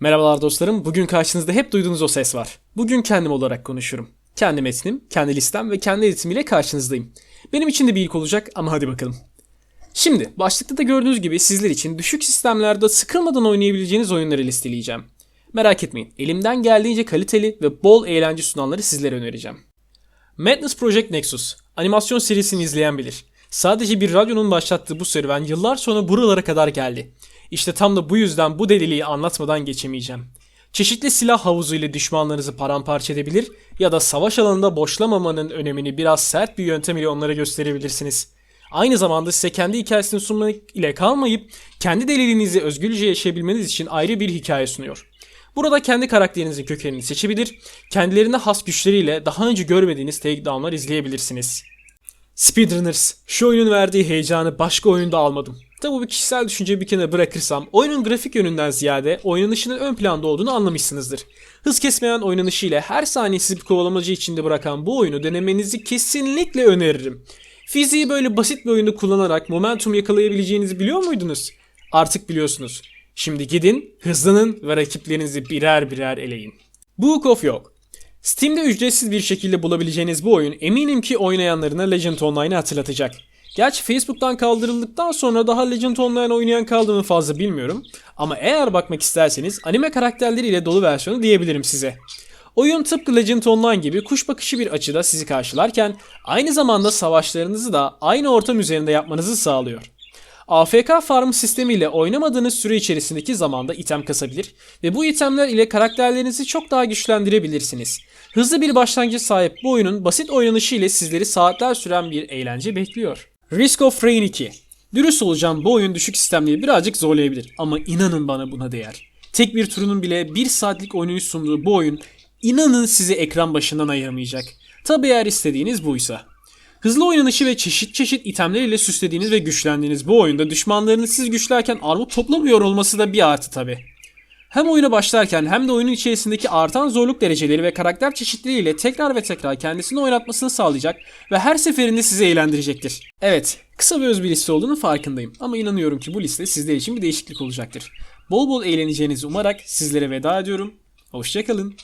Merhabalar dostlarım. Bugün karşınızda hep duyduğunuz o ses var. Bugün kendim olarak konuşuyorum. Kendi metnim, kendi listem ve kendi editimiyle karşınızdayım. Benim için de bir ilk olacak ama hadi bakalım. Şimdi başlıkta da gördüğünüz gibi sizler için düşük sistemlerde sıkılmadan oynayabileceğiniz oyunları listeleyeceğim. Merak etmeyin elimden geldiğince kaliteli ve bol eğlence sunanları sizlere önereceğim. Madness Project Nexus, animasyon serisini izleyen bilir. Sadece bir radyonun başlattığı bu serüven yıllar sonra buralara kadar geldi. İşte tam da bu yüzden bu deliliği anlatmadan geçemeyeceğim. Çeşitli silah havuzu ile düşmanlarınızı paramparça edebilir ya da savaş alanında boşlamamanın önemini biraz sert bir yöntem ile onlara gösterebilirsiniz. Aynı zamanda size kendi hikayesini sunmak ile kalmayıp kendi deliliğinizi özgürce yaşayabilmeniz için ayrı bir hikaye sunuyor. Burada kendi karakterinizin kökenini seçebilir, kendilerine has güçleriyle daha önce görmediğiniz takedownlar izleyebilirsiniz. Speedrunners, şu oyunun verdiği heyecanı başka oyunda almadım. Tabi bu bir kişisel düşünce bir kenara bırakırsam oyunun grafik yönünden ziyade oynanışının ön planda olduğunu anlamışsınızdır. Hız kesmeyen oynanışı ile her saniyesi bir kovalamacı içinde bırakan bu oyunu denemenizi kesinlikle öneririm. Fiziği böyle basit bir oyunu kullanarak momentum yakalayabileceğinizi biliyor muydunuz? Artık biliyorsunuz. Şimdi gidin, hızlanın ve rakiplerinizi birer birer eleyin. Book of Yok Steam'de ücretsiz bir şekilde bulabileceğiniz bu oyun eminim ki oynayanlarına Legend Online'ı hatırlatacak. Gerçi Facebook'tan kaldırıldıktan sonra daha Legend Online oynayan kaldı mı fazla bilmiyorum. Ama eğer bakmak isterseniz anime karakterleriyle dolu versiyonu diyebilirim size. Oyun tıpkı Legend Online gibi kuş bakışı bir açıda sizi karşılarken aynı zamanda savaşlarınızı da aynı ortam üzerinde yapmanızı sağlıyor. AFK farm sistemiyle oynamadığınız süre içerisindeki zamanda item kasabilir ve bu itemler ile karakterlerinizi çok daha güçlendirebilirsiniz. Hızlı bir başlangıca sahip bu oyunun basit oynanışı ile sizleri saatler süren bir eğlence bekliyor. Risk of Rain 2 Dürüst olacağım bu oyun düşük sistemleri birazcık zorlayabilir ama inanın bana buna değer. Tek bir turunun bile 1 saatlik oynayış sunduğu bu oyun inanın sizi ekran başından ayırmayacak. Tabi eğer istediğiniz buysa. Hızlı oynanışı ve çeşit çeşit itemler ile süslediğiniz ve güçlendiğiniz bu oyunda düşmanlarınız siz güçlerken armut toplamıyor olması da bir artı tabi. Hem oyuna başlarken hem de oyunun içerisindeki artan zorluk dereceleri ve karakter çeşitliliğiyle tekrar ve tekrar kendisini oynatmasını sağlayacak ve her seferinde sizi eğlendirecektir. Evet, kısa ve öz bir liste olduğunu farkındayım ama inanıyorum ki bu liste sizler için bir değişiklik olacaktır. Bol bol eğleneceğinizi umarak sizlere veda ediyorum. Hoşçakalın.